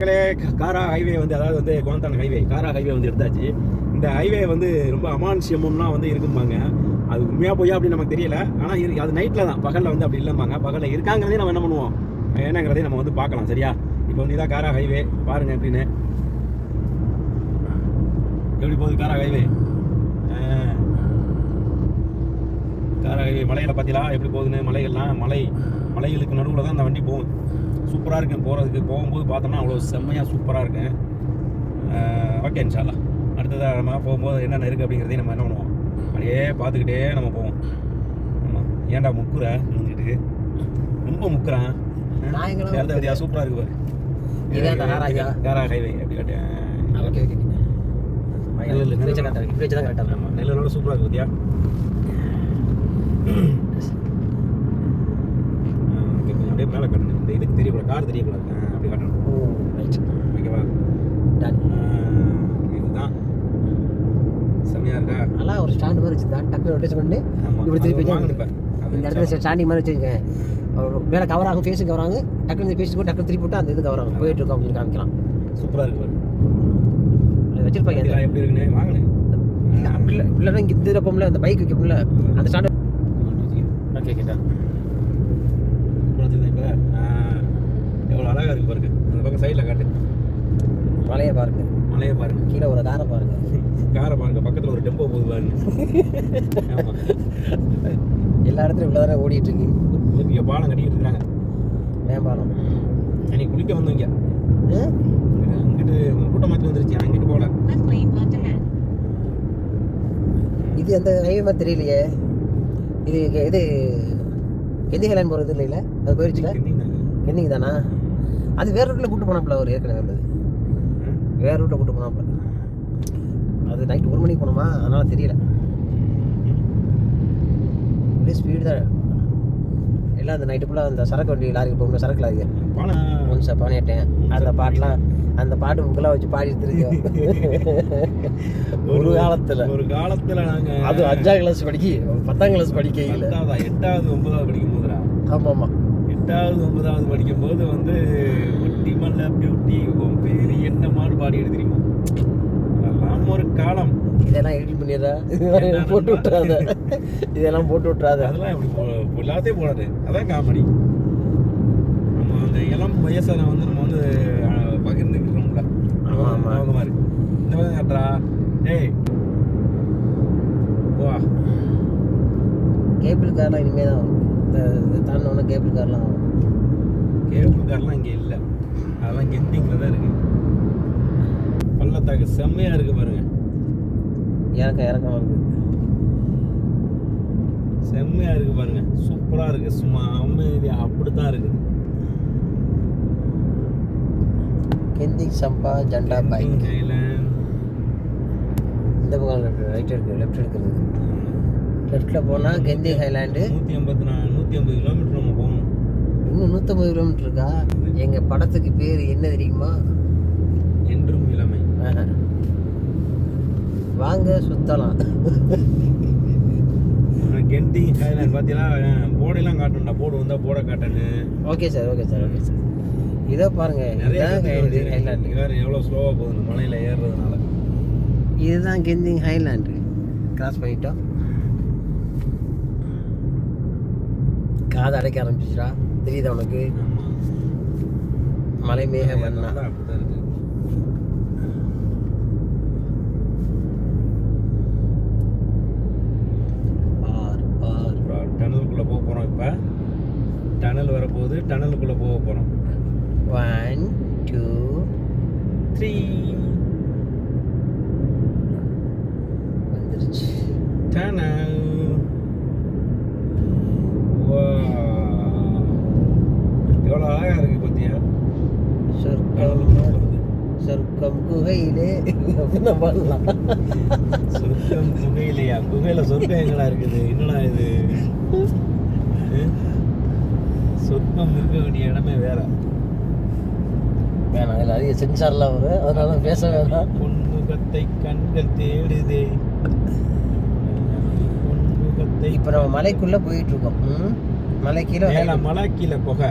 மக்களே, காரா ஹைவே வந்து அதாவது வந்து கோந்தான ஹைவே காரா ஹைவே வந்து எடுத்தாச்சு. இந்த ஹைவே வந்து ரொம்ப அமானுஷ்யமும்லாம் வந்து இருக்கும்பாங்க. அது உண்மையாக போய் அப்படி நமக்கு தெரியல. ஆனால் இரு அது நைட்டில் தான். பகலில் வந்து அப்படி இல்லைம்பாங்க. பகலில் இருக்காங்கிறதே நம்ம என்ன பண்ணுவோம்? என்னங்கிறதையும் நம்ம வந்து பார்க்கலாம் சரியா? இப்போ வந்து இதான் காரா ஹைவே பாருங்கள் எப்படின்னு எப்படி போகுது காரா ஹைவே காரா ஹைவே மலையில் பார்த்தீங்களா எப்படி போகுதுன்னு மலைகள்லாம் மலை மலைகளுக்கு நடுவில் தான் இந்த வண்டி போகும் சூப்பராக இருக்கு போகிறதுக்கு போகும்போது பார்த்தோம்னா அவ்வளோ செம்மையாக சூப்பராக இருக்கு ஓகே இன்ஷால்லா அடுத்ததாக நம்ம போகும்போது என்னென்ன இருக்குது அப்படிங்கிறதையும் நம்ம என்ன பண்ணுவோம்? அப்படியே பார்த்துக்கிட்டே நம்ம போவோம். ஆமாம் ஏன்டா முக்குற? இருந்துக்கிட்டு ரொம்ப முக்குறான். சூப்பராக இருக்கு பாரு? காரா ஹைவே அப்படி காட்டேன் ஓகே ஓகே இப்படி வச்சு கரெக்டாக இப்படி வச்சு தான் கரெக்டாக ஆமாம் நெல்லரோட சூப்பராக இருக்கு பத்தியா ஓகே கொஞ்சம் அப்படியே மேலே காட்டணும். இந்த இதுக்கு தெரியக்கூடாது கார் தெரியக்கூடாது. அப்படி காட்டணும். ஓகேவா? இதுதான். செம்மையா இருக்கா? நல்லா ஒரு ஸ்டாண்ட் மாதிரி வச்சுருந்தா டக்குனு ரொட்டேஷன் பண்ணி இப்படி திருப்பி வச்சு. அது இந்த இடத்துல ஸ்டாண்டிங் மாதிரி வச்சுருங்க மேலே கவர் ஆகும் ஃபேஸும் கவர் ஆகும். டக்குனு இந்த ஃபேஸுக்கு டக்குனு திருப்பி விட்டு அந்த இது கவர் ஆகும். போயிட்டு இருக்கோம் அப்படின்னு காமிக்கலாம். சூப்பரா இருக்கு. அது வச்சிருப்பாங்க. எப்படி இருக்குன்னு வாங்கினேன். அப்படி இல்லை. இல்லைன்னா இங்கே இந்த இருப்போம்ல அந்த பைக் வைக்கப்போம்ல அந்த ஸ்டாண்ட் ஓகே கேட்டா இப்போ எவ்வளோ அழகா இருக்கு பாருங்க. அந்த பக்கம் சைடில் காட்டு. மலையை பாருங்க. மலையை பாருங்க. கீழே ஒரு காரை பாருங்க. காரை பாருங்க. பக்கத்தில் ஒரு டெம்போ போகுது பாருங்க. ஆமா. எல்லா இடத்துலையும் இவ்வளோ தடவை ஓடிட்டு இருக்கு பாலம் கட்டிக்கிட்டு இருக்காங்க. மேம்பாலம். அன்னைக்கு குளிக்க வந்தவங்க? அங்கிட்டு கூட்டம் மாற்றி வந்துருச்சு. அங்கிட்டு போகல. இது அந்த ஹைவே மாதிரி தெரியலையே. இது இது கெந்தி ஹைலாண்ட் போகிறது இல்லைல்ல அது போயிடுச்சுல கெந்திங்க தானா. அது வேற ரூட்டில் கூட்டு போனாப்புல அவர் ஏற்கனவே இருந்தது வேற ரூட்டில் கூட்டு போனாப்புல. அது நைட் ஒரு மணிக்கு போனோமா? அதனால தெரியல. அப்படியே ஸ்பீடு தான். எல்லாம் அந்த நைட்டு ஃபுல்லாக அந்த சரக்கு வண்டி லாரி போகணும் சரக்கு லாரி ஒன்சா பானிட்டேன் அந்த பாட்டெலாம் அந்த பாட்டு புக்கெல்லாம் வச்சு பாடிட்டு இருக்கோம் ஒரு காலத்தில். ஒரு காலத்துல நாங்க அது அஞ்சாம் கிளாஸ் படிக்க பத்தாம் கிளாஸ் பத்தாவதா எட்டாவது ஒன்பதாவது படிக்கும் போதுடா ஆமாம் ஆமாம். எட்டாவது ஒன்பதாவது படிக்கும் போது வந்து ஒட்டி மல்ல பியூட்டி உன் பேரு என்ன மாடு பாடி தெரியுமா? அதெல்லாம் ஒரு காலம். இதெல்லாம் எடிட் பண்ணிடுறா இதெல்லாம் போட்டு விட்டுறாத. இதெல்லாம் போட்டு விட்டுறாத. அதெல்லாம் இப்படி போ- எல்லாத்தையும் போடாது. அதான் காமெடி. நம்ம அந்த இளம் வயசுல வந்து நம்ம வந்து பகிர்ந்துக்கிறோம்ல. அவங்க மாதிரி. இந்த மாதிரி கட்டுறா டேய். வா. கேபிள் கார்லாம் இனிமேல் தான் வரும். இது தாண்டினோன்னா கேபிள் கார்லாம் கேபிள் கார்லாம் இங்கே இல்லை. அதெல்லாம் கெண்டிங்கில் தான் இருக்கு. பள்ளத்தாக்கு செம்மையா இருக்கு பாருங்க. இறக்கம் இறக்கம் வருது செம்மையா இருக்கு பாருங்க. சூப்பரா இருக்கு. சும்மா அமைதியா அப்படித்தான் இருக்குது. கெந்தி சம்பா ஜண்டா பைக். இந்த பக்கம் ரைட் இருக்கு லெஃப்ட் எடுக்கிறது. லெஃப்ட்டில் போனால் கெந்தி ஹைலாண்டு நூற்றி ஐம்பத்தி நாலு நூற்றி ஐம்பது கிலோமீட்டர் நம்ம போகணும். இன்னும் நூற்றம்பது கிலோமீட்டர் இருக்கா? எங்கள் படத்துக்கு பேர் என்ன தெரியுமா? என்றும் இளமை. வாங்க சுத்தலாம். கெண்டி ஹைலாண்ட் பார்த்தீங்களா போர்டெல்லாம் காட்டணும்டா. போர்டு வந்தால் போர்டை cotton okay sir okay sir okay sir. இதோ பாருங்க ஹைலாண்டு வேறு எவ்வளோ ஸ்லோவாக போகுது. மலையில் ஏறுறதுனால. இதுதான் கெந்திங் ஹைலாண்டு கிராஸ் பண்ணிட்டோம். காது அடைக்க ஆரம்பிச்சிச்சா தெரியுதா உனக்கு? மலை மேக வண்ணா டனலுக்குள்ளே போக போகிறோம் இப்போ. டனல் வரப்போகுது டனலுக்குள்ளே போக போகிறோம் ஒன் டூ த்ரீ வந்துருச்சு. டனல் எவ்வளோ அழகாக இருக்குது பார்த்தியா சொர்க்கம் சொர்க்கம் குகையிலே. அப்படின்னு பண்ணலாம் சொர்க்கம் குகையிலையா? குகையில சொர்க்கம் எங்கடா இருக்குது? என்னடா இது? சொர்க்கம் இருக்க வேண்டிய இடமே வேற. வேணாம் இதில் அதிக சென்சார்லாம் வரும். அதனால பேச வேணாம். பொன்முகத்தை கண்கள் தேடுதே. பொன்முகத்தை இப்போ நம்ம மலைக்குள்ளே போயிட்டு இருக்கோம். ம்? மலை கீழே மேல கீழே புகை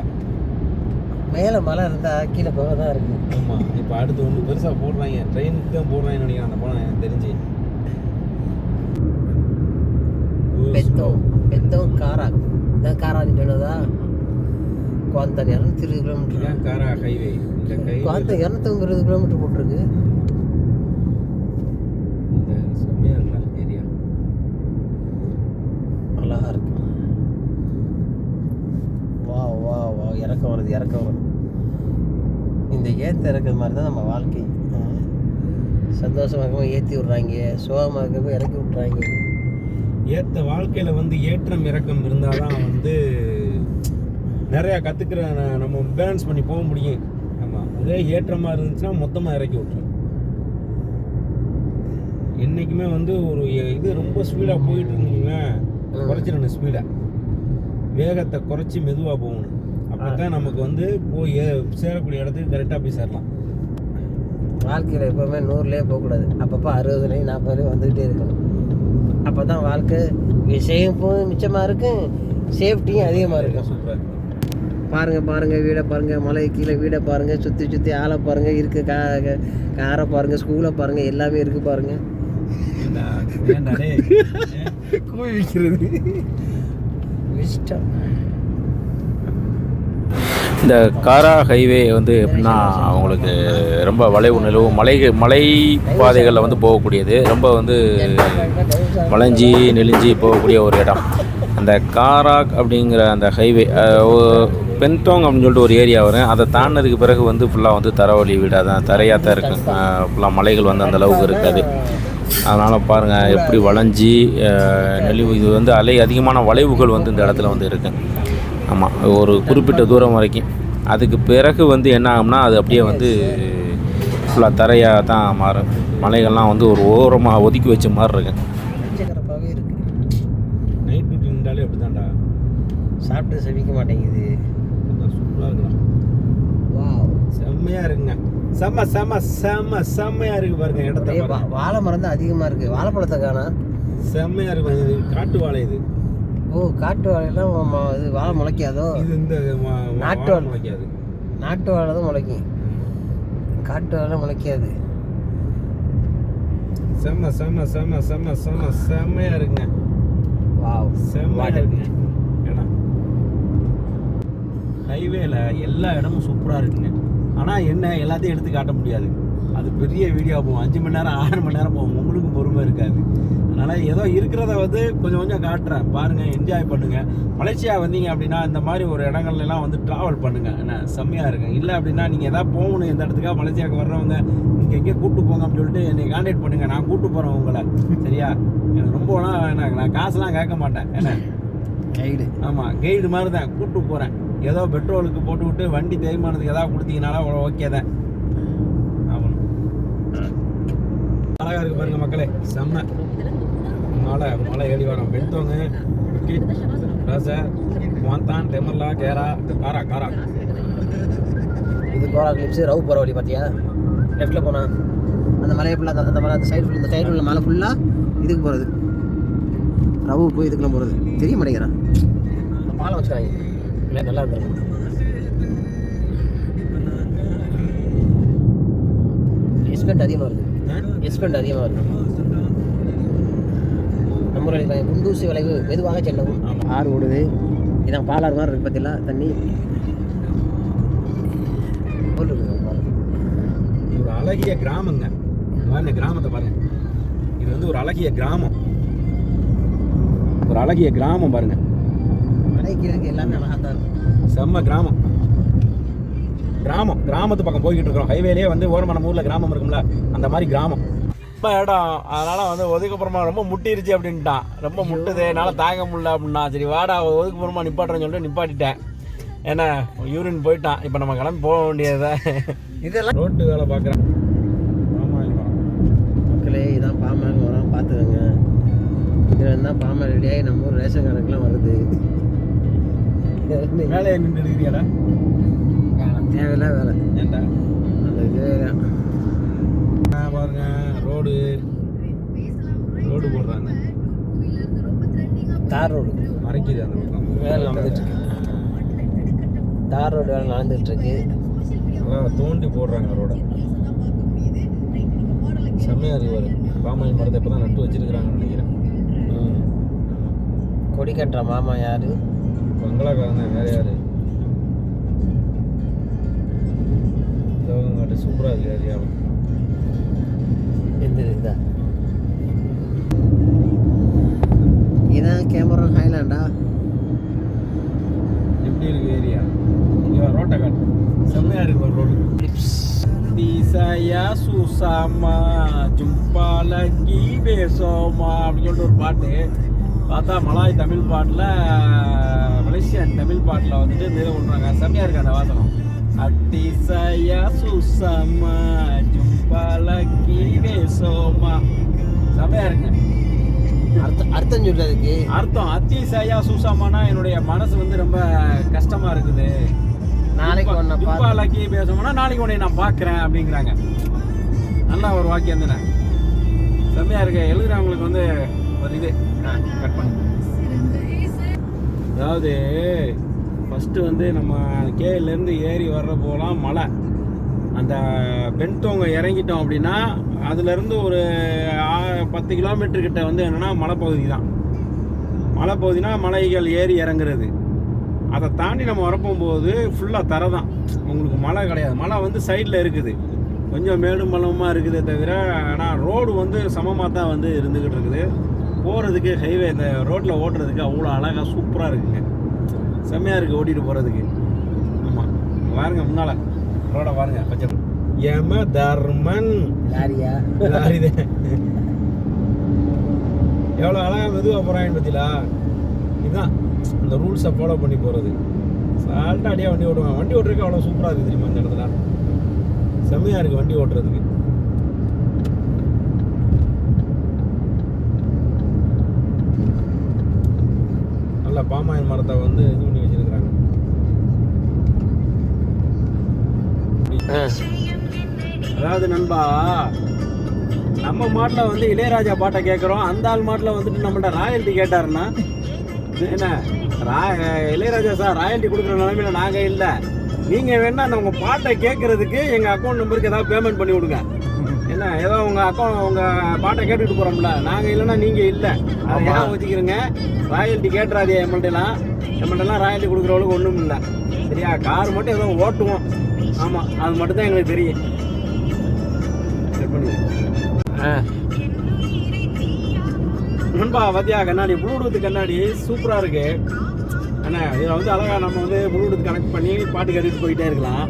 மேலே மலை இருந்தால் கீழே போக தான் இருக்கு. ஆமா இப்போ அடுத்து ஒன்று பெருசா போடுறாங்க. ட்ரெயினுக்கு தான் போடுறாங்கன்னு நினைக்கிறேன். அந்த படம் எனக்கு தெரிஞ்சு. பெத்தோம் பெத்தோம். காரா இதான் காரா நீ சொன்னதா குவாந்தன் இரநூத்தி இருபது கிலோமீட்டர் காரா ஹைவே இந்த ஹைவே குவாந்தன் இரநூத்தொம்பது கிலோமீட்டர் போட்டிருக்கு இந்த செம்மையா இருக்கா ஏரியா நல்லா இருக்கு வா வா வா இறக்கம் வருது இறக்கம் வருது ஏத்த இறக்குற மாதிரி தான் நம்ம வாழ்க்கை. ஆ. சந்தோஷமா இருக்கவும் ஏற்றி விட்றாங்க சோகமாக இருக்கப்போ இறக்கி விட்றாங்க ஏத்த வாழ்க்கையில வந்து ஏற்றம் இறக்கம் இருந்தாதான் வந்து நிறைய கத்துக்கிற ந- நம்ம பேலன்ஸ் பண்ணி போக முடியும். ஆமா. ஒரே ஏற்றமா இருந்துச்சுன்னா மொத்தமா இறக்கி விட்டுரும். என்னைக்குமே வந்து ஒரு இது ரொம்ப ஸ்பீடா போயிட்டு இருந்தீங்க ம். குறைச்சிடணும் ஸ்பீடா வேகத்தை குறைச்சி மெதுவா போகணும். அப்பதான் நமக்கு வந்து போய் சேரக்கூடிய இடத்துக்கு கரெக்டாக போய் சேரலாம். வாழ்க்கையில் எப்போவுமே நூறுலேயே போகக்கூடாது. அப்பப்போ அறுபதுலேயும் நாற்பதுலேயும் வந்துக்கிட்டே இருக்கணும். அப்போ தான் வாழ்க்கை விஷயம் மிச்சமாக இருக்கும் சேஃப்டியும் அதிகமாக இருக்கும். சூப்பராக இருக்கும் பாருங்க பாருங்க வீடை பாருங்க மலை கீழே வீடை பாருங்க சுற்றி சுற்றி ஆளை பாருங்க இருக்கு கா காரை பாருங்க ஸ்கூலை பாருங்க எல்லாமே இருக்கு பாருங்க. ஏண்டா ஏண்டா டேய்? கூழ் விற்கிறது இஷ்டம். இந்த காரா ஹைவே வந்து எப்படின்னா அவங்களுக்கு ரொம்ப வளைவு நிலவு மலை மலை பாதைகளில் வந்து போகக்கூடியது. ரொம்ப வந்து வளைஞ்சி நெளிஞ்சி போகக்கூடிய ஒரு இடம். அந்த காராக் அப்படிங்கிற அந்த ஹைவே பென்டோங் அப்படின்னு சொல்லிட்டு ஒரு ஏரியா வரும். அதை தாண்டினதுக்கு பிறகு வந்து ஃபுல்லாக வந்து தரவழி வீடாக தான் தரையாக தான் இருக்கும் ஃபுல்லாக மலைகள் வந்து அந்த அளவுக்கு இருக்காது. அதனால் பாருங்கள் எப்படி வளைஞ்சி நெளிவு இது வந்து அலை அதிகமான வளைவுகள் வந்து இந்த இடத்துல வந்து இருக்குது ஆமாம் ஒரு குறிப்பிட்ட தூரம் வரைக்கும். அதுக்கு பிறகு வந்து என்ன ஆகும்னா அது அப்படியே வந்து ஃபுல்லாக தரையாக தான் மாறும். மலைகள்லாம் வந்து ஒரு ஓரமாக ஒதுக்கி வச்ச மாதிரி இருக்கு. நைட் டியூட்டி நின்றாலே அப்படி தான்டா சாப்பிட்டு செவிக்க மாட்டேங்குது. சூப்பராக இருக்கலாம் வாவ். செம்மையா இருக்குங்க. செம்ம செம்ம செம்ம செம்மையா இருக்கு பாருங்க இடத்த அப்படியே வா- பாருங்க. வாழை மரம் தான் அதிகமாக இருக்கு. வாழைப்பழத்தை காணா செம்மையா இருக்கு இது காட்டு வாழை இது. ஓ காட்டு வாழையெல்லாம் ம- இது வாழை முளைக்காதோ? இது இந்த நாட்டு வாழை. முளைக்காது. நாட்டு வாழை தான் முளைக்கும். காட்டு வாழை முளைக்காது. செம்ம செம்ம செம்ம செம்ம செம்ம செம்மையா இருக்குங்க. வாவ். செம்மையா இருக்குங்க. இடம் ஹைவேல எல்லா இடமும் சூப்பரா இருக்குங்க. ஆனா என்ன எல்லாத்தையும் எடுத்து காட்ட முடியாது. அது பெரிய வீடியோ போகும். அஞ்சு மணி நேரம் ஆறு மணி நேரம் போகும். உங்களுக்கும் பொறுமை இருக்காது. அதனால ஏதோ இருக்கிறத வந்து கொஞ்சம் கொஞ்சம் காட்டுறேன். பாருங்க என்ஜாய் பண்ணுங்க. மலேசியா வந்தீங்க அப்படின்னா இந்த மாதிரி ஒரு இடங்கள்ல எல்லாம் வந்து டிராவல் பண்ணுங்க. என்ன செம்மையா இருக்கு இல்லை அப்படின்னா நீங்க ஏதாவது போகணும் இந்த இடத்துக்காக மலேசியாவுக்கு வர்றவங்க நீங்க எங்கே கூட்டு போங்க அப்படின்னு சொல்லிட்டு என்னை கான்டாக்ட் பண்ணுங்க. நான் கூட்டு போறேன் உங்களை. சரியா? எனக்கு ரொம்பலாம் என்ன நான் காசுலாம் கேட்க மாட்டேன். என்ன? கைடு ஆமாம் கைடு மாதிரி தான். கூட்டு போகிறேன் ஏதோ பெட்ரோலுக்கு போட்டு விட்டு வண்டி தேய்மானத்துக்கு ஏதாவது கொடுத்தீங்கனாலும் ஓகே தான் ஆமாம் அழகாக இருக்கு பாருங்க மக்களே. செம்ம. மலை மலை ஏறி வரோம். பெண்தோங்க விக்கெட் ராசா வாந்தான் தெமர்லா கேரா காரா காரா. இது கோரா கிளிப்ஸ் ரவு போகிற வழி பார்த்தியா லெஃப்ட்டில் போனா. அந்த மலையை ஃபுல்லாக அந்த மலை அந்த சைடு ஃபுல் இந்த சைடு உள்ள மலை ஃபுல்லாக இதுக்கு போகிறது ரவு போய் இதுக்குள்ள போகிறது தெரிய மாட்டேங்கிறான். அந்த பாலம் வச்சுருவாங்க இல்லை நல்லா இருந்திருக்கும் எஸ்பெண்ட் அதிகமாக இருக்குது எஸ்பெண்ட் அதிகமாக இருக்குது நம்ம குண்டூசி விளைவு மெதுவாக செல்லவும். ஆறு ஓடுது. இதான் பாலாறு மாதிரி இருக்கு பார்த்தீங்களா தண்ணி. இருக்குது ஒரு அழகிய கிராமங்க. பாருங்க கிராமத்தை பாருங்க. இது வந்து ஒரு அழகிய கிராமம். ஒரு அழகிய கிராமம் பாருங்க. எல்லாமே அழகாக தான் இருக்கும். செம்ம கிராமம். கிராமம் கிராமத்து பக்கம் போய்கிட்டு இருக்கிறோம். ஹைவேலேயே வந்து ஓரமா நம்ம ஊர்ல கிராமம் இருக்கும்ல. அந்த மாதிரி கிராமம். இப்போ இடம். அதனால வந்து ஒதுக்குப்புறமா ரொம்ப முட்டிருச்சு அப்படின்ட்டான். ரொம்ப முட்டுது. என்னால் தாங்க முடியல அப்படின்னா சரி வாடா ஒதுக்குப்புறமா நிப்பாட்டுறேன்னு சொல்லிட்டு நிப்பாட்டிட்டேன். ஏன்னா யூரின் போயிட்டான். இப்போ நம்ம கிளம்பி போக வேண்டியதா இதெல்லாம் ரோட்டு வேலை பார்க்குறேன் மக்களே இதான் பாமல் வரோம் பார்த்துக்கோங்க இதில் இருந்தால் பாமல் ரெடியாகி நம்ம ஊர் ரேஷன் கணக்குலாம் வருது. வேலையை நின்று எடுக்கிறியாடா தேவையில்ல வேலை. ஏன்டா அந்த இது ஆ, பாருங்க. ரோடு. ரோடு போடுறாங்க. தார் ரோடு. மறைக்குது அந்த பக்கம். வேலை நடந்துட்டு இருக்கு தார் ரோடு வேலை நடந்துகிட்டு இருக்கு அதான் தோண்டி போடுறாங்க ரோட. செம்மையா இருக்கு பாரு. பாமாயில் மரத்தை இப்போ தான் நட்டு வச்சிருக்கிறாங்கன்னு நினைக்கிறேன். கொடி கட்டுற மாமா யாரு? பங்களாக்காரன் தான் வேற யாரு? சூப்பராக இருக்கு ஏரியாவும் எந்த இதான் கேமரா ஹைலாண்டா எப்படி இருக்கு ஏரியா? இங்கே ரோட்டை காட்டு. செம்மையாக இருக்கு பாரு ரோடு. தீசையா சுசாமா ஜும்பாலங்கி பேசோமா அப்படின்னு சொல்லிட்டு ஒரு பாட்டு. பார்த்தா மலாய் தமிழ் பாட்டில் மலேசியன் தமிழ் பாட்டில் வந்துட்டு நிறைய பண்ணுறாங்க செம்மையாக இருக்கு அந்த வாசனம் அட்டிசையா சுசாமா ஜும்பாலங்கி பேசோமா? செம்மையா இருக்கு. அர்த்தம் அர்த்தம் சொல்றதுக்கு. அர்த்தம். அத்திசையா சுசாமானா என்னுடைய மனசு வந்து ரொம்ப கஷ்டமா இருக்குது. நாளைக்கு பார்த்து துப்பாலக்கி பேசணும்னா நாளைக்கு உன்னை நான் பார்க்குறேன் அப்படிங்கிறாங்க. நல்லா ஒரு வாக்கியம் தானே? செம்மையா இருக்கு. எழுதுறவங்களுக்கு வந்து ஒரு இது. கட் பண்ணு. அதாவது ஃபஸ்ட்டு வந்து நம்ம கேலேருந்து ஏறி வர்ற போகலாம் மலை அந்த பென்தோங்க இறங்கிட்டோம் அப்படின்னா அதுலேருந்து ஒரு ஆ- பத்து கிலோமீட்டர் கிட்ட வந்து என்னென்னா மலைப்பகுதி தான். மலைப்பகுதினா மலைகள் ஏறி இறங்குறது. அதை தாண்டி நம்ம வரப்போகும்போது ஃபுல்லாக தரை தான். உங்களுக்கு மலை கிடையாது. மலை வந்து சைடில் இருக்குது. கொஞ்சம் மேடும் பள்ளமாக இருக்குதே தவிர ஆனால் ரோடு வந்து சமமாக தான் வந்து இருந்துக்கிட்டு இருக்குது. போகிறதுக்கு ஹைவே இந்த ரோட்டில் ஓட்டுறதுக்கு அவ்வளோ அழகாக சூப்பராக இருக்குங்க. செம்மையாக இருக்குது ஓட்டிகிட்டு போகிறதுக்கு ஆமாம் பாருங்க முன்னால். ரோட பாருங்க பச்சை யம தர்மன் லாரியா லாரிதான். எவ்வளோ அழகாக மெதுவாக போகிறாங்க பத்திலா இதுதான் இந்த ரூல்ஸை ஃபாலோ பண்ணி போகிறது சால்ட்டாக அடியாக வண்டி ஓட்டுவாங்க. வண்டி ஓட்டுறதுக்கு அவ்வளோ சூப்பராக இருக்குது தெரியுமா இந்த இடத்துல? செம்மையாக இருக்குது வண்டி ஓட்டுறதுக்கு. நல்ல பாமாயில் மரத்தை வந்து இது அதாவது நண்பா நம்ம மாட்டில் வந்து இளையராஜா பாட்டை கேட்குறோம் அந்த ஆள் மாட்டில் வந்துட்டு நம்மள்ட்ட ராயல்ட்டி கேட்டாருன்னா என்ன? ரா இளையராஜா சார் ராயல்ட்டி கொடுக்குற நிலமையில நாங்கள் இல்லை. நீங்கள் வேணா அந்த உங்கள் பாட்டை கேட்குறதுக்கு எங்கள் அக்கௌண்ட் நம்பருக்கு ஏதாவது பேமெண்ட் பண்ணி விடுங்க. என்ன ஏதோ உங்கள் அக்கௌண்ட் உங்கள் பாட்டை கேட்டுட்டு போகிறோம்ல நாங்கள் இல்லைன்னா நீங்கள் இல்லை. அதை. ஏன் வச்சுக்கிறோங்க ராயல்ட்டி கேட்டுறாதே எம்மள்ட்டெல்லாம் எம்மள்ட்டெல்லாம் ராயல்ட்டி கொடுக்குறவளுக்கு ஒன்றும் இல்லை சரியா? கார் மட்டும் ஏதோ ஓட்டுவோம். ஆமாம் அது மட்டும் தான் எங்களுக்கு தெரியும். நண்பா பாத்தியா கண்ணாடி ப்ளூடூத் கண்ணாடி சூப்பராக இருக்கு. அண்ணா இதில் வந்து அழகாக நம்ம வந்து ப்ளூடூத் கனெக்ட் பண்ணி பாட்டு கேட்டுட்டு போயிட்டே இருக்கலாம்.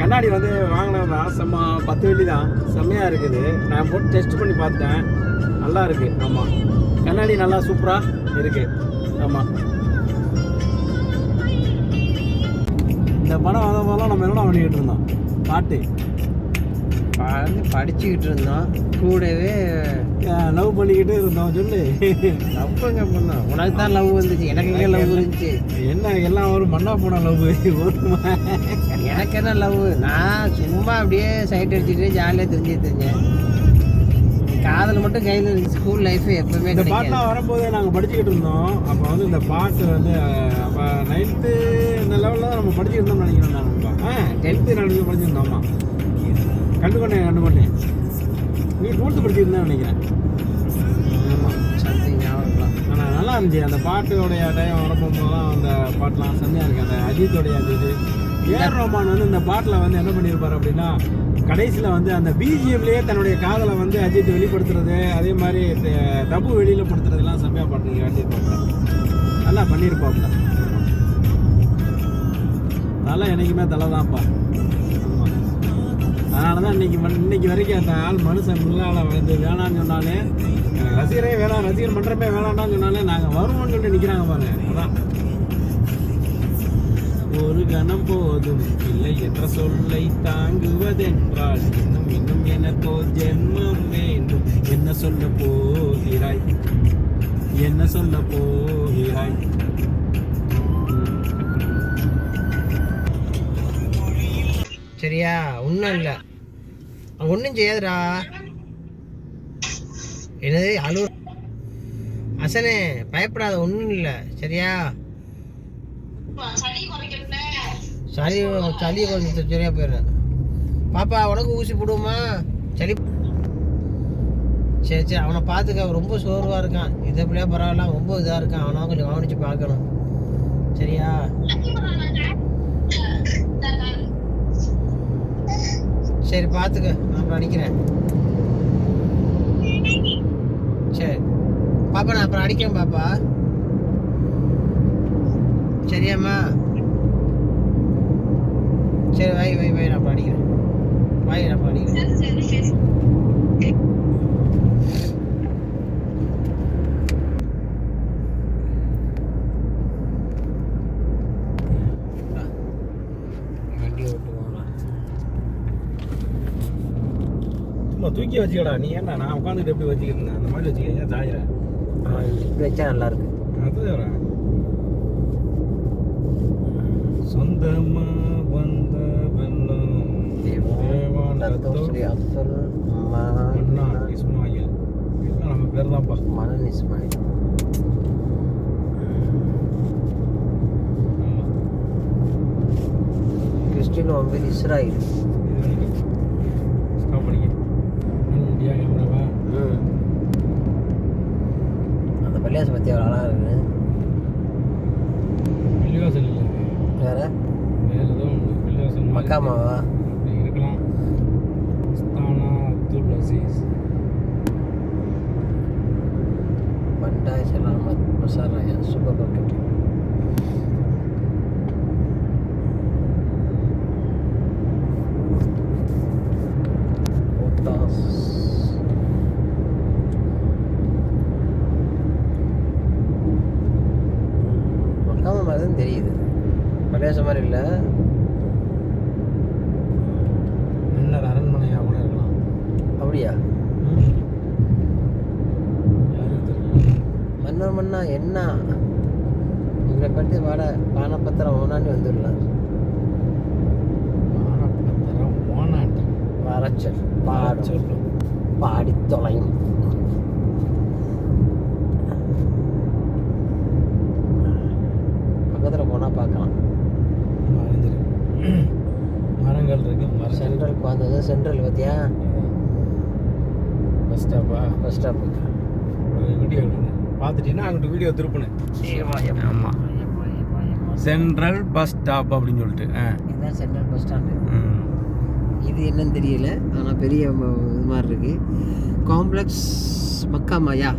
கண்ணாடி வந்து வாங்கினதா செம்ம பத்து வெள்ளி தான் செம்மையாக இருக்குது. நான் போட்டு டெஸ்ட் பண்ணி பார்த்தேன். நல்லா இருக்கு. ஆமாம் கண்ணாடி நல்லா சூப்பராக இருக்கு. ஆமாம் இந்த படம் வந்த போதெல்லாம் நம்ம என்ன பண்ணிக்கிட்டு இருந்தோம்? பாட்டு. வந்து படிச்சுக்கிட்டு இருந்தோம். கூடவே லவ் பண்ணிக்கிட்டு இருந்தோம் சொல்லு. லவ்ங்க பண்ணோம் உனக்கு தான் லவ் வந்துச்சு. எனக்கு எங்கே லவ் இருந்துச்சு என்ன எல்லாம் ஒரு மண்ணா போன லவ் எனக்கு என்ன லவ் நான் சும்மா அப்படியே சைட் அடிச்சுட்டு ஜாலியாக தெரிஞ்சு தெரிஞ்சேன் காதல் மட்டும் கையில் இருக்கு ஸ்கூல் லைஃப் எப்பவுமே இந்த பாட்டெலாம் வரும்போது நாங்கள் படிச்சுக்கிட்டு இருந்தோம். அப்போ வந்து இந்த பாட்டு வந்து அப்போ நைன்த்து இந்த லெவலில் தான் நம்ம படிச்சுக்கிட்டு இருந்தோம்னு நினைக்கிறேன் நான். ஆ டென்த்து நான் படிச்சிருந்தோம் ஆமாம் கண்டுகொண்டேன் கண்டுகொண்டேன் நீ டுவெல்த்து படிச்சிருந்தேன் நினைக்கிறேன். ஆமாம் ஆனால் நல்லா இருந்துச்சு. அந்த பாட்டோடைய டைம் வரப்போகும்போது தான் அந்த பாட்டெலாம் செம்மையாக இருக்கு. அந்த அஜித்தோடைய அந்த இது. ஏஆர் ரோமான் வந்து இந்த பாட்டில் வந்து என்ன பண்ணியிருப்பார் அப்படின்னா கடைசியில் வந்து அந்த பிஜிஎம்லேயே தன்னுடைய காதலை வந்து அஜித் வெளிப்படுத்துறது அதே மாதிரி த- வெளியில் படுத்துறதுலாம் செம்மையாக பாட்டு காட்டியிருப்பாப்ல நல்லா பண்ணியிருப்பாப்ல நல்லா என்றைக்குமே தலை தான்ப்பா. அதனால தான் இன்னைக்கு ம- இன்னைக்கு வரைக்கும் அந்த ஆள் மனுஷன் முள்ளால் வந்து வேணான்னு சொன்னாலே ரசிகரே வேணாம் ரசிகர் மன்றமே வேணாம்னு சொன்னாலே நாங்கள் வருவோம்னு சொல்லிட்டு நிற்கிறாங்க பாருங்க அதான். ஒரு கணம் போதும். இல்லை என்ற சொல்லை தாங்குவதென்றால் இன்னும் இன்னும் எனக்கோ ஜென்மம் வேண்டும். என்ன சொல்ல போகிறாய்? என்ன சொல்ல போகிறாய்? சரியா? ஒன்றும் இல்லை. ஒன்றும் செய்யாதுடா. என்னது? அழு. அசனே பயப்படாத ஒன்றும் இல்லை. சரியா? சளி சளி கொஞ்சம் சரியாக போயிடுறேன் பாப்பா உனக்கு ஊசி போடுவோமா? சளி. சரி சரி அவனை பார்த்துக்க. அவன் ரொம்ப சோர்வாக இருக்கான். இதை எப்படியா பரவாயில்ல ரொம்ப இதாக இருக்கான். அவனை கொஞ்சம் கவனித்து பார்க்கணும். சரியா? சரி பார்த்துக்க. நான் அப்புறம் அடிக்கிறேன். சரி. பாப்பா நான் அப்புறம் அடிக்கிறேன் பாப்பா. சரியாம்மா? சரி வை வை வை நான் அப்புறம் அடிக்கிறேன். வை நான் சும்மா தூக்கி வச்சுக்கடா. நீ ஏன்டா நான் உட்காந்துட்டு எப்படி வச்சுக்கிட்டு இருந்தேன்? அந்த மாதிரி வச்சுக்க ஏன் சாயிர இப்படி வச்சா நல்லா இருக்கு. அது வரேன் சொந்தமா தத்தம் ஸ்ரீ அப்துல் அண்ணா இஸ்மாயில் எல்லாம் நம்ம பேர் தான்ப்பா மனன் இஸ்மாயில் ஆமா கிறிஸ்டின் ஒன்பது இஸ்ராயில் இது வரைக்கும் ஸ்டாப் பண்ணிக்க இந்தியா கேமராவா ம் அந்த பள்ளியாசம் பற்றி அவ்வளோ அழகாக இருக்கு வெள்ளிவாசல் இல்லை வேற வேறு ஏதோ ஒன்று வெள்ளிவாசல் மாதிரி மக்காமாவா அப்படி இருக்கலாம் ஸ்தானா அப்துல் அசீஸ் பண்டாய் சலாமத் மசாராயா சூப்பர் மார்க்கெட் ஓட்டாஸ் மக்காமா மாதிரி தான் தெரியுது பள்ளியாசம் மாதிரி இல்லை மன்னர் அரண்மனையாக கூட இருக்கலாம் அப்படியா யாருக்கு தெரியும் மன்னர் மன்னா என்ன இவரை பற்றி வாட பானப்பத்திரம் முன்னாடி வந்துடலாம் வானப்பத்திரம் ஓனாண்டம் வரச்சல் பாடும் சொல்லும் பாடி தொலையும் போனால் பார்க்கலாம். மரங்கள் இருக்கு மரம் சென்ட்ரலுக்கு வந்தது சென்ட்ரல் பார்த்தியா பஸ் ஸ்டாப்பா பஸ் ஸ்டாப்பு வீடியோ பார்த்துட்டீங்கன்னா அங்கிட்டு வீடியோ திருப்பினேன். ஆமாம் சென்ட்ரல் பஸ் ஸ்டாப் அப்படின்னு சொல்லிட்டு இதுதான் சென்ட்ரல் பஸ் ஸ்டாண்டு. இது என்னன்னு தெரியல ஆனால் பெரிய இது மாதிரி இருக்கு. காம்ப்ளெக்ஸ் மக்காமாயா.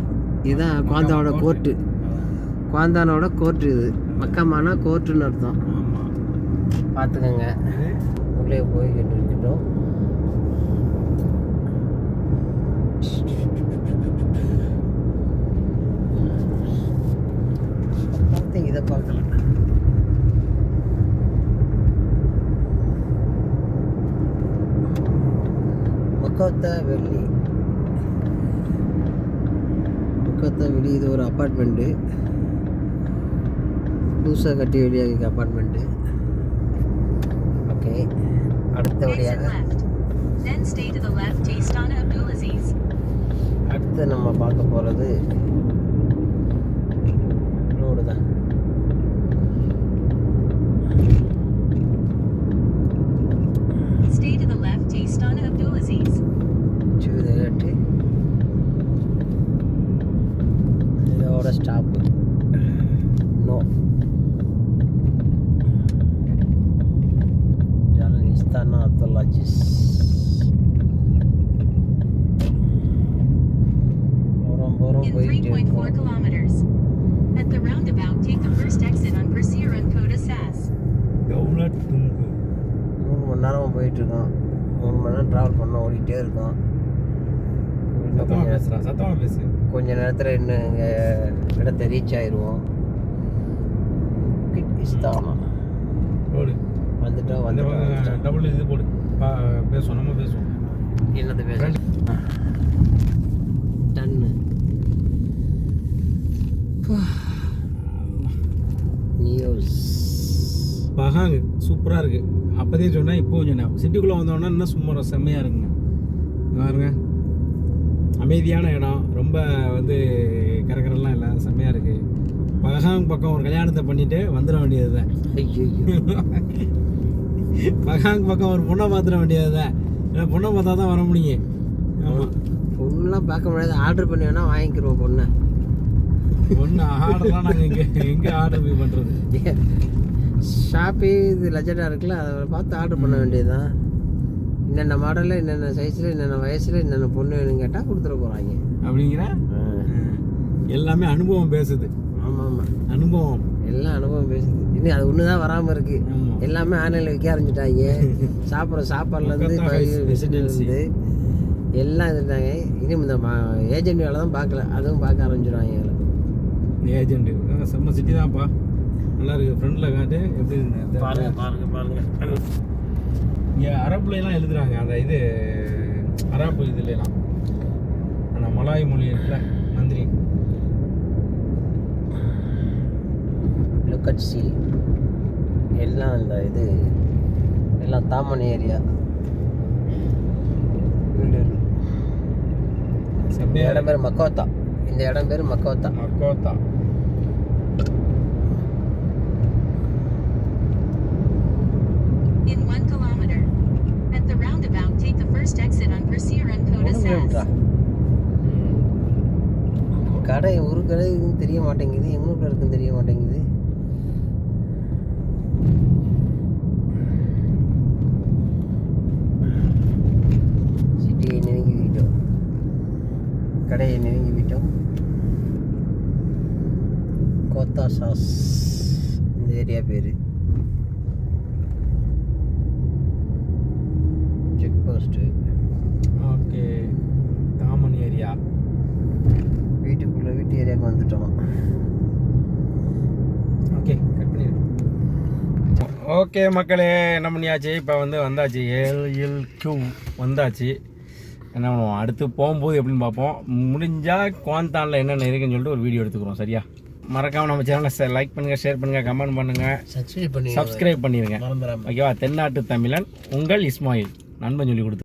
இதுதான் குவாந்தாவோட கோர்ட்டு குவாந்தானோட கோர்ட்டு இது. மக்காமானா கோர்ட்டுன்னு அர்த்தம் பார்த்துக்கோங்க உள்ளே போய் இருக்கட்டும் பார்த்து இதை பார்க்கலாம். முக்கோத்தா வெள்ளி. முக்கோத்தா வெளி இது ஒரு அப்பார்ட்மெண்ட்டு. புதுசாக கட்டி வெளியாக அப்பார்ட்மெண்ட்டு ஓகே அடுத்தபடியாக. அடுத்து நம்ம பார்க்க போகிறது ரோடு தான் Stay to the left to Istana Abdulaziz. சூதாட்டு இதோட stop no Jalan Istana Abdulaziz போகிறோம் போகிறோம் In போயிட்டு 3.4 இருக்கோம் kilometers. At the roundabout, take the first exit on Persir and Kota Sass. Daulat தும்பு மூணு மணி நேரம் போயிட்டு இருக்கோம் மூணு மணி நேரம் ட்ராவல் பண்ண ஓடிட்டே இருக்கோம் இன்னும் சத்தமா கொஞ்சம் பேசுறா சத்தமா பேசு கொஞ்ச நேரத்தில் இன்னும் இடத்த ரீச் ஆயிடுவோம் கிட் இஸ்தானா போடு. வந்துட்டோம் வந்துட்டோம் டபுள் இது போடு. பேசுவோம் நம்ம பேசுவோம். என்னது பேச? டன்னு நியூஸ் பகாங்க சூப்பராக இருக்கு. அப்போதே சொன்னேன் இப்போ சொன்னேன் சிட்டிக்குள்ளே வந்தோன்னா இன்னும் சும்மா செம்மையாக இருக்குங்க. பாருங்க. அமைதியான இடம் ரொம்ப வந்து கரகரெல்லாம் இல்லை செம்மையாக இருக்குது பகாங் பக்கம் ஒரு கல்யாணத்தை பண்ணிட்டு வந்துட வேண்டியது தான் பகாங் பக்கம் ஒரு பொண்ணை பார்த்துட வேண்டியதுதான். ஏன்னா பொண்ணை பார்த்தா தான் வர முடியும். ஆமாம் பொண்ணுலாம் பார்க்க முடியாது. ஆர்டர் பண்ணி வேணா வாங்கிக்கிறோம் பொண்ணை. பொண்ணு ஆர்டர்லாம் நாங்கள் இங்கே எங்கே ஆர்டர் போய் பண்ணுறது ஷாப்பி இது லெஜண்டாக இருக்குல்ல அதை பார்த்து ஆர்டர் பண்ண வேண்டியதுதான். என்னென்ன மாடலில் என்னென்ன சைஸில் என்னென்ன வயசில் என்னென்ன பொண்ணு வேணும்னு கேட்டால் கொடுத்துட போகிறாங்க அப்படிங்கிற? எல்லாமே அனுபவம் பேசுது. ஆமாம் ஆமாம் அனுபவம். எல்லாம் அனுபவம் பேசுது. இன்னும் அது ஒன்று தான் வராமல் இருக்குது. எல்லாமே ஆன்லைனில் விற்க ஆரம்பிச்சிட்டாங்க. சாப்பிட்ற சாப்பாடுலேருந்து. இருந்து எல்லாம் இதுட்டாங்க இன்னும் இந்த ஏஜென்ட் வேலை தான் பார்க்கல. அதுவும் பார்க்க ஆரம்பிச்சிடுவாங்க ஏஜென்ட் செம்ம சிட்டி தான்ப்பா. நல்லா இருக்கு. ஃப்ரெண்டில் காட்டு எப்படி இருக்கு? பாருங்க பாருங்க பாருங்க. இங்கே அரபுலாம் எழுதுறாங்க. அந்த இது அரபு இதுலாம் அந்த மலாய் மொழி இருக்குல்ல மந்திரி லுக்கட்சி எல்லாம் இந்த இது எல்லாம் தாமன் ஏரியா. இந்த இடம் பேர் மக்கோத்தா. இந்த இடம் பேர் மக்கோத்தா. மக்கோத்தா. கிலோமீட்டரா கடை ஒரு கடை இதுன்னு தெரிய மாட்டேங்குது எங்கே இருக்குன்னு தெரிய மாட்டேங்குது. சிட்டியை நெருங்கி விட்டோம். கடையை நெருங்கி விட்டோம். கோத்தா சாஸ் இந்த ஏரியா பேர். Check post okay Daman area வீட்டு ஏரியாவுக்கு வந்துட்டோம். ஓகே கட் பண்ணிடு. ஓகே மக்களே என்ன பண்ணியாச்சு? இப்போ வந்து வந்தாச்சு. ஏழு எல் கியூ வந்தாச்சு. என்ன பண்ணுவோம்? அடுத்து போகும்போது எப்படின்னு பார்ப்போம். முடிஞ்சால் குவாந்தானில் என்னென்ன இருக்குன்னு சொல்லிட்டு ஒரு வீடியோ எடுத்துக்கிறோம் சரியா? மறக்காமல் நம்ம சேனலை லைக் பண்ணுங்கள் ஷேர் பண்ணுங்கள் கமெண்ட் பண்ணுங்கள் சப்ஸ்கிரைப் பண்ணி சப்ஸ்கிரைப் பண்ணிடுங்க. ஓகேவா? தென்னாட்டு தமிழன் உங்கள் இஸ்மாயில். நண்பன் சொல்லி கொடுத்து